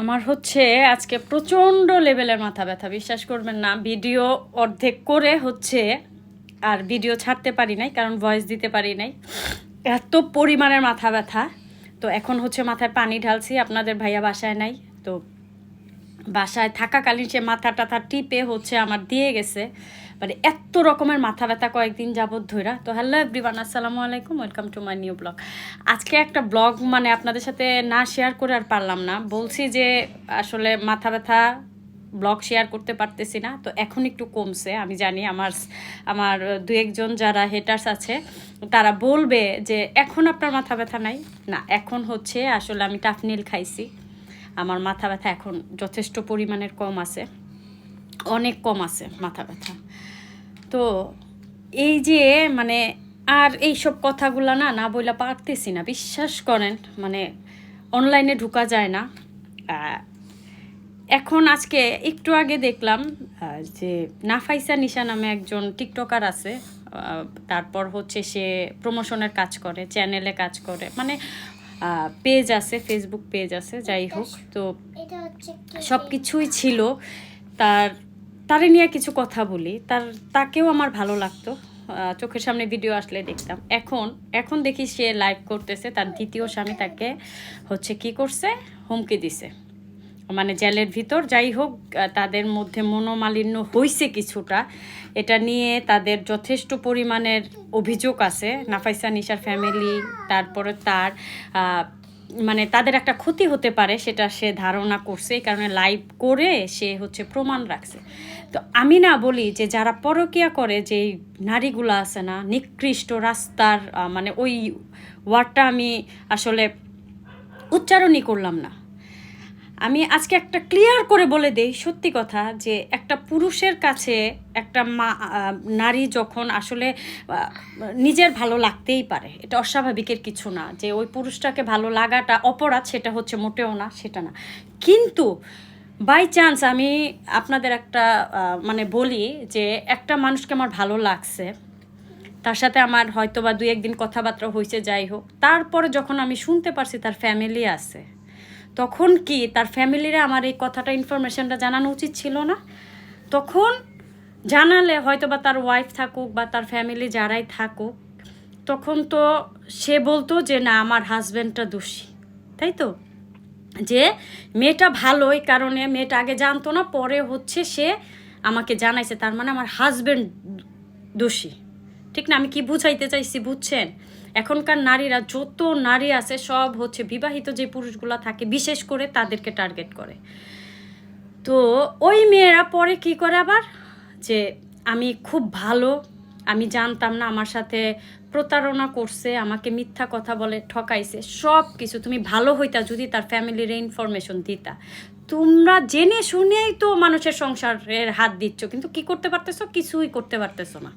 আমার হচ্ছে আজকে প্রচণ্ড লেভেলের মাথা ব্যথা, বিশ্বাস করবেন না। ভিডিও অর্ধেক করে হচ্ছে আর ভিডিও ছাড়তে পারি নাই, কারণ ভয়েস দিতে পারি নাই। এত পরিমাণের মাথা ব্যথা। তো এখন হচ্ছে মাথায় পানি ঢালছি, আপনাদের ভাইয়া বাসায় নাই, তো বাসায় থাকাকালীন সে মাথা টাথা টিপে হচ্ছে আমার দিয়ে গেছে। মানে এত রকমের মাথা ব্যথা কয়েকদিন যাবৎ ধৈরা তো হ্যালো এভরিওয়ান আসসালামু আলাইকুম welcome to my new blog আজকে একটা ব্লগ মানে আপনাদের সাথে না শেয়ার করে আর পারলাম না। বলছি যে আসলে মাথা ব্যথা ব্লগ শেয়ার করতে পারতেছি না। তো এখন একটু কমছে। আমি জানি আমার আমার দু একজন যারা হেটার্স আছে, তারা বলবে যে এখন আপনার মাথা ব্যথা নাই? না, এখন হচ্ছে আসলে আমি টাফনিল খাইছি। আমার মাথা ব্যথা এখন যথেষ্ট পরিমাণের কম আছে। অনেক কম আছে মাথা ব্যথা। তো এই যে মানে আর এইসব কথাগুলো না না বইলা পারতেছি না। বিশ্বাস করেন মানে অনলাইনে ঢুকা যায় না। এখন আজকে একটু আগে দেখলাম যে নাফাইসা নিশা নামে একজন টিকটকার আছে। তারপর হচ্ছে সে প্রমোশনের কাজ করে চ্যানেলে কাজ করে। মানে পেজ আছে ফেসবুক পেজ আছে যাই হোক তো সব কিছুই ছিল। তার তারে নিয়ে কিছু কথা বলি। তার তাকেও আমার ভালো লাগতো। চোখের সামনে ভিডিও আসলে দেখতাম। এখন এখন দেখি সে লাইভ করতেছে। তার দ্বিতীয় স্বামী তাকে হচ্ছে কি করছে? হুমকি দিছে। মানে জেলের ভিতর। যাই হোক তাদের মধ্যে মনোমালিন্য হয়েছে কিছুটা। এটা নিয়ে তাদের যথেষ্ট পরিমাণের অভিযোগ আছে। নাফাইসা নিশার ফ্যামিলি, তারপরে তার মানে তাদের একটা ক্ষতি হতে পারে সেটা সে ধারণা করছে। এই কারণে লাইভ করে সে হচ্ছে প্রমাণ রাখছে। তো আমি না বলি যে যারা পরকিয়া করে, যে নারীগুলো আছে না, নিকৃষ্ট রাস্তার মানে ওই ওয়ার্ডটা আমি আসলে উচ্চারণই করলাম না। আমি আজকে একটা ক্লিয়ার করে বলে দেই, সত্যি কথা, যে একটা পুরুষের কাছে একটা মা নারী যখন আসলে নিজের ভালো লাগতেই পারে, এটা অস্বাভাবিকের কিছু না, যে ওই পুরুষটাকে ভালো লাগাটা অপরাধ, সেটা হচ্ছে মোটেও না, সেটা না। কিন্তু বাই চান্স আমি আপনাদের একটা মানে বলি যে একটা মানুষকে আমার ভালো লাগছে, তার সাথে আমার হয়তো বা দুই একদিন কথাবার্তা হয়েছে যাই হোক, তারপরে যখন আমি শুনতে পারছি তার ফ্যামিলি আছে তখন কি তার ফ্যামিলিরা আমার এই কথাটা ইনফরমেশনটা জানানো উচিত ছিল না? তখন জানালে হয়তো বা তার ওয়াইফ থাকুক বা তার ফ্যামিলি যারাই থাকুক, তখন তো সে বলতো যে, না, আমার হাজব্যান্ডটা দোষী। তাই তো? যে মেয়েটা ভালো, এই কারণে মেয়েটা আগে জানতো না, পরে হচ্ছে সে আমাকে জানাইছে, তার মানে আমার হাজব্যান্ড দোষী। ঠিক না? আমি কি বুঝাইতে চাইছি, বুঝছেন? এখনকার নারীরা, যত নারী আছে, সব হচ্ছে বিবাহিত যে পুরুষগুলা থাকে, বিশেষ করে তাদেরকে টার্গেট করে। তো ওই মেয়েরা পরে কি করে আবার? যে আমি খুব ভালো, আমি জানতাম না, আমার সাথে প্রতারণা করছে, আমাকে মিথ্যা কথা বলে ঠকাইছে সব কিছু তুমি ভালো হইতা যদি তার ফ্যামিলির ইনফরমেশন দিতা। তোমরা জেনে শুনেই তো মানুষের সংসারের হাত দিচ্ছ, কিন্তু কি করতে পারতেছো? কিছুই করতে পারতেছো না।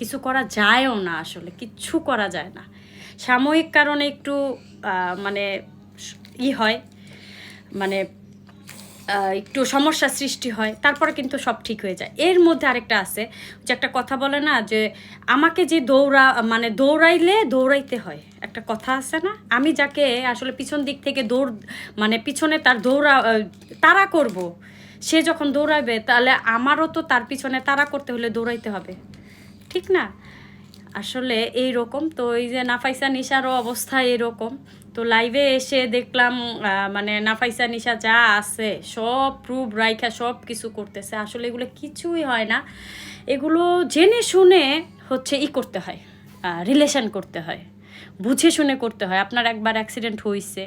কিছু করা যায়ও না আসলে, কিচ্ছু করা যায় না। সাময়িক কারণে একটু মানে ই হয় মানে একটু সমস্যা সৃষ্টি হয়, তারপরে কিন্তু সব ঠিক হয়ে যায়। এর মধ্যে আরেকটা আছে যে একটা কথা বলে না যে আমাকে যে দৌড়া মানে দৌড়াইলে দৌড়াইতে হয়। একটা কথা আছে না? আমি যাকে আসলে পিছন দিক থেকে দৌড় মানে পিছনে তার দৌড়া তাড়া করব, সে যখন দৌড়াবে তাহলে আমারও তো তার পিছনে তারা করতে হলে দৌড়াইতে হবে। ঠিক না? আসলে এই রকম তো এই যে নাফাইসা নিশারও অবস্থা এরকম তো লাইভে এসে দেখলাম মানে নাফাইসা নিশা যা আছে, সব প্রুভ রাইখা সব কিছু করতেছে। আসলে এগুলো কিছুই হয় না। এগুলো জেনে শুনে হচ্ছে ই করতে হয় রিলেশন করতে হয়, বুঝে শুনে করতে হয়। আপনার একবার অ্যাক্সিডেন্ট হয়েছে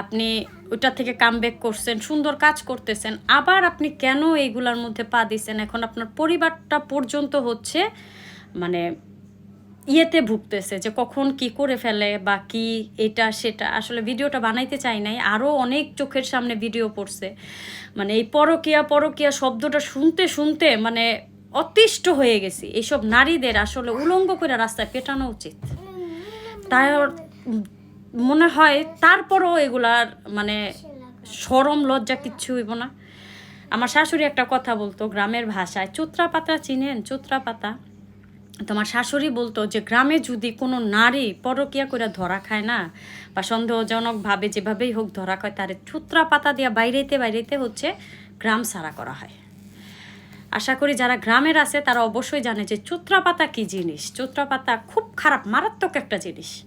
আপনি ওইটা থেকে কামব্যাক করছেন, সুন্দর কাজ করতেছেন, আবার আপনি কেন এইগুলার মধ্যে পা দিচ্ছেন এখন আপনার পরিবারটা পর্যন্ত হচ্ছে মানে ইয়েতে ভুগতেছে যে কখন কি করে ফেলে বা কি এটা সেটা। আসলে ভিডিওটা বানাইতে চাই নাই আরও অনেক চোখের সামনে ভিডিও পড়ছে। মানে এই পরকিয়া পরকিয়া শব্দটা শুনতে শুনতে মানে অতিষ্ঠ হয়ে গেছি। এইসব নারীদের আসলে উলঙ্গ করে রাস্তায় পেটানো উচিত। তাই মনে হয় তারপরও এগুলার মানে সরম, লজ্জা কিচ্ছু হইব না। আমার শাশুড়ি একটা কথা বলতো গ্রামের ভাষায়, চোত্রা পাতা চিনেন, চোত্রা পাতা। তোমার শাশুড়ি বলতো যে, গ্রামে যদি কোনো নারী পরকিয়া করে ধরা খায় না, বা সন্দেহজনকভাবে যেভাবেই হোক ধরা খায়, তার ছুত্রা পাতা দিয়া বাইরেতে বাইরেতে হচ্ছে গ্রাম সারা করা হয়। আশা করি যারা গ্রামের আছে, তারা অবশ্যই জানে যে চুত্রা পাতা কী জিনিস? চুত্রা পাতা খুব খারাপ, মারাত্মক একটা জিনিস।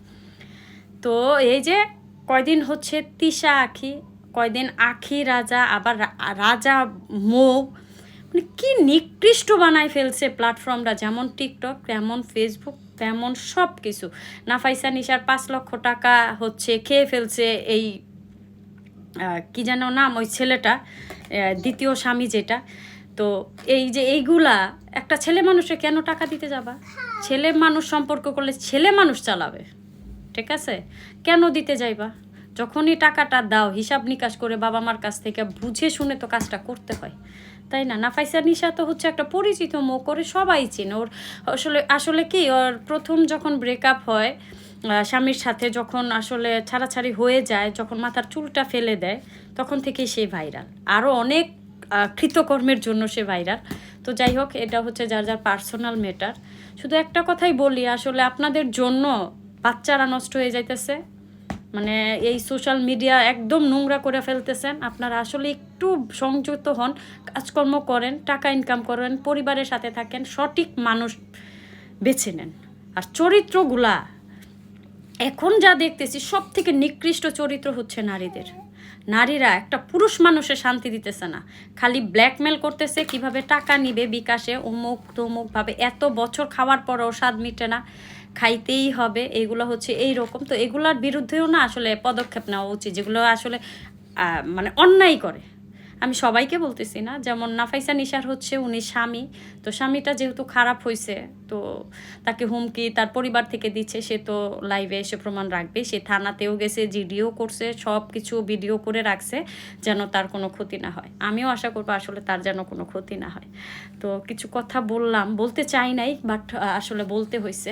তো এই যে, কয়দিন হচ্ছে তিশা আখি, কয়দিন আখি রাজা, আবার রাজা মৌ মানে কী নিকৃষ্ট বানায় ফেলছে প্ল্যাটফর্মটা যেমন টিকটক তেমন ফেসবুক তেমন সব কিছু নাফাইসা নিশার পাঁচ লক্ষ টাকা হচ্ছে খেয়ে ফেলছে এই কি যেন নাম ওই ছেলেটা দ্বিতীয় স্বামী যেটা। তো এই যে এইগুলা, একটা ছেলে মানুষে কেন টাকা দিতে যাবা? ছেলে মানুষ সম্পর্ক করলে ছেলে মানুষ চালাবে, ঠিক আছে? কেন দিতে যাইবা? যখনই টাকাটা দাও, হিসাব নিকাশ করে বাবা মার কাছ থেকে বুঝে শুনে তো কাজটা করতে হয়। তাই না? নাফাইসা নিশা তো হচ্ছে একটা পরিচিত মুখ করে সবাই চেনে। ওর আসলে আসলে কি, ওর প্রথম যখন ব্রেকআপ হয় স্বামীর সাথে যখন আসলে ছাড়াছাড়ি হয়ে যায়, যখন মাথার চুলটা ফেলে দেয়, তখন থেকেই সে ভাইরাল আরও অনেক কৃতকর্মের জন্য সে ভাইরাল তো যাই হোক, এটা হচ্ছে যার যার পার্সোনাল ম্যাটার শুধু একটা কথাই বলি, আসলে আপনাদের জন্য বাচ্চারা নষ্ট হয়ে যাইতেছে। মানে এই সোশ্যাল মিডিয়া একদম নোংরা করে ফেলতেছেন। আপনারা আসলে একটু সংযুক্ত হন, কাজকর্ম করেন, টাকা ইনকাম করেন, পরিবারের সাথে থাকেন, সঠিক মানুষ বেছে নেন। আর চরিত্রগুলা, এখন যা দেখতেছি সব থেকে নিকৃষ্ট চরিত্র হচ্ছে নারীদের। নারীরা একটা পুরুষ মানুষের শান্তি দিতেছে না। খালি ব্ল্যাকমেল করতেছে কীভাবে টাকা নিবে বিকাশে অমুক তমুকভাবে এত বছর খাওয়ার পরেও স্বাদ মিটে না। খাইতেই হবে, এগুলো হচ্ছে এই রকম তো এগুলোর বিরুদ্ধেও না আসলে পদক্ষেপ নেওয়া উচিত, যেগুলো আসলে মানে অন্যায় করে। আমি সবাইকে বলতেছি না, যেমন নাফাইসা নিশার হচ্ছে, উনি স্বামী। তো স্বামীটা যেহেতু খারাপ হয়েছে তো তাকে হুমকি তার পরিবার থেকে দিচ্ছে, সে তো লাইভে এসে প্রমাণ রাখবে। সে থানাতেও গেছে, জিডিও করছে সব কিছু ভিডিও করে রাখছে, যেন তার কোনো ক্ষতি না হয়। আমিও আশা করব আসলে তার যেন কোনো ক্ষতি না হয়। তো কিছু কথা বললাম, বলতে চাই নাই, বাট আসলে বলতে হয়েছে